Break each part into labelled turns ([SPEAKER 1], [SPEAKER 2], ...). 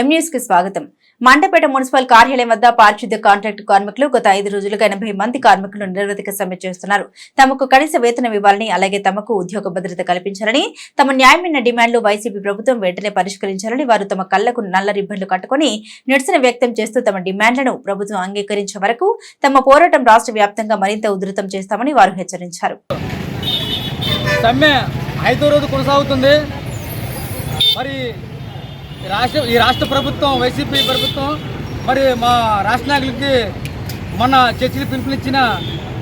[SPEAKER 1] ఎం కి స్వాగతం. మండపేట మున్సిపల్ కార్యాలయం వద్ద పారిశుద్ధ్య కాంట్రాక్ట్ కార్మికులు గత ఐదు రోజులుగా ఎనభై మంది కార్మికులు నిరవధిక సమ్మె చేస్తున్నారు. తమకు కనీస వేతనం ఇవ్వాలని అలాగే తమకు ఉద్యోగ భద్రత కల్పించాలని తమ న్యాయమైన డిమాండ్లు వైసీపీ ప్రభుత్వం వెంటనే పరిష్కరించాలని వారు తమ కళ్ళకు నల్ల రిబ్బన్లు కట్టుకుని నిరసన వ్యక్తం చేస్తూ తమ డిమాండ్లను ప్రభుత్వం అంగీకరించే వరకు తమ పోరాటం రాష్ట్ర వ్యాప్తంగా మరింత ఉధృతం చేస్తామని వారు హెచ్చరించారు.
[SPEAKER 2] సమ్మె ఐదో రోజు కొనసాగుతుంది. మరి రాష్ట్ర ఈ రాష్ట్ర ప్రభుత్వం వైసీపీ ప్రభుత్వం మరి మా రాష్ట్ర నాయకులకి మొన్న చర్చలు పిలుపునిచ్చిన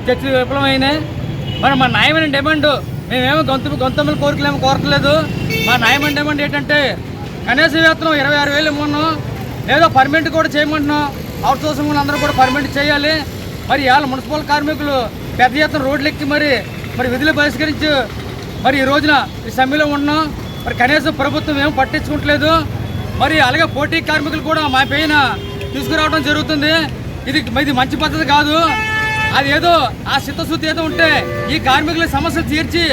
[SPEAKER 2] చర్చలు విఫలమైనాయి. మరి మా న్యాయమైన డిమాండ్ మేమేమో గొంతు గొంతమ్మల కోరికలు ఏమో కోరట్లేదు. మా న్యాయమైన డిమాండ్ ఏంటంటే కనీస వేతనం ఇరవై ఆరు వేలు ఇమ్మన్నాం లేదా పర్మనెంట్ కూడా చేయమంటున్నాం. అవుట్ సోర్సింగ్ అందరూ కూడా పర్మనెంట్ చేయాలి. మరి ఇవాళ మున్సిపల్ కార్మికులు పెద్ద ఎత్తున రోడ్లు ఎక్కి మరి మరి విధులు బహిష్కరించి మరి ఈ రోజున ఈ సమ్మెలో ఉన్నాం. మరి కనీసం ప్రభుత్వం ఏం పట్టించుకోవట్లేదు మరి అలాగే పోటీ కార్మికులు కూడా మా పైన తీసుకురావడం జరుగుతుంది. ఇది ఇది మంచి పద్ధతి కాదు. అది ఏదో ఆ చిత్తశుద్ధి ఏదో ఉంటే ఈ కార్మికుల సమస్యలు తీర్చి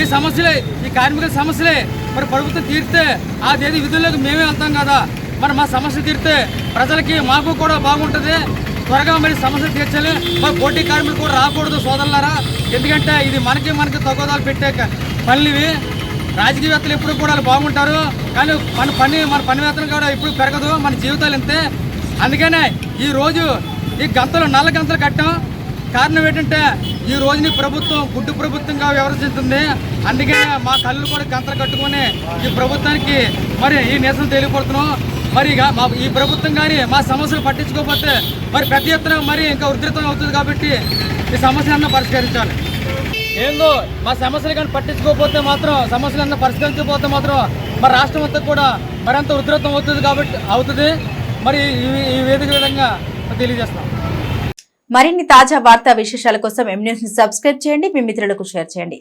[SPEAKER 2] ఈ సమస్యలే ఈ కార్మికుల సమస్యలే మరి ప్రభుత్వం తీరితే ఆ తేదీ విధుల్లోకి మేమే వెళ్తాం కదా. మరి మా సమస్య తీరితే ప్రజలకి మాకు కూడా బాగుంటుంది. త్వరగా మరి సమస్యలు తీర్చాలి. మరి పోటీ కార్మికులు కూడా రాకూడదు సోదరులారా. ఎందుకంటే ఇది మనకి మనకి తగ్గదాలు పెట్టే పనులు రాజకీయవేత్తలు ఎప్పుడు కూడా వాళ్ళు బాగుంటారు. కానీ మన పని మన పని వేతనం కూడా ఎప్పుడు పెరగదు. మన జీవితాలు ఇంతే. అందుకనే ఈ రోజు ఈ గంతలు నల్ల గంతలు కట్టడం కారణం ఏంటంటే ఈ రోజుని ప్రభుత్వం గుడ్డు ప్రభుత్వంగా వ్యవహరిస్తుంది అందుకనే మా కళ్ళు కూడా గంతలు కట్టుకొని ఈ ప్రభుత్వానికి మరి ఈ నిరసన తెలియపడుతున్నాం. మరి ఇక మా ఈ ప్రభుత్వం కానీ మా సమస్యలు పట్టించుకోకపోతే మరి పెద్ద ఎత్తున మరి ఇంకా ఉధృతం అవుతుంది కాబట్టి ఈ సమస్యలను పరిష్కరించాలి. ఏందో మా సమస్యలు కానీ పట్టించుకోకపోతే మాత్రం సమస్యలన్నీ పరిష్కరించకపోతే మాత్రం మా రాష్ట్రం అంతా కూడా మరింత ఉధృతం అవుతుంది కాబట్టి అవుతుంది. మరి ఈ- వేదిక విధంగా తెలియజేస్తాం
[SPEAKER 1] మరిన్ని తాజా వార్తా విశేషాల కోసం ఎం సబ్స్క్రైబ్ చేయండి మీ మిత్రులకు షేర్ చేయండి.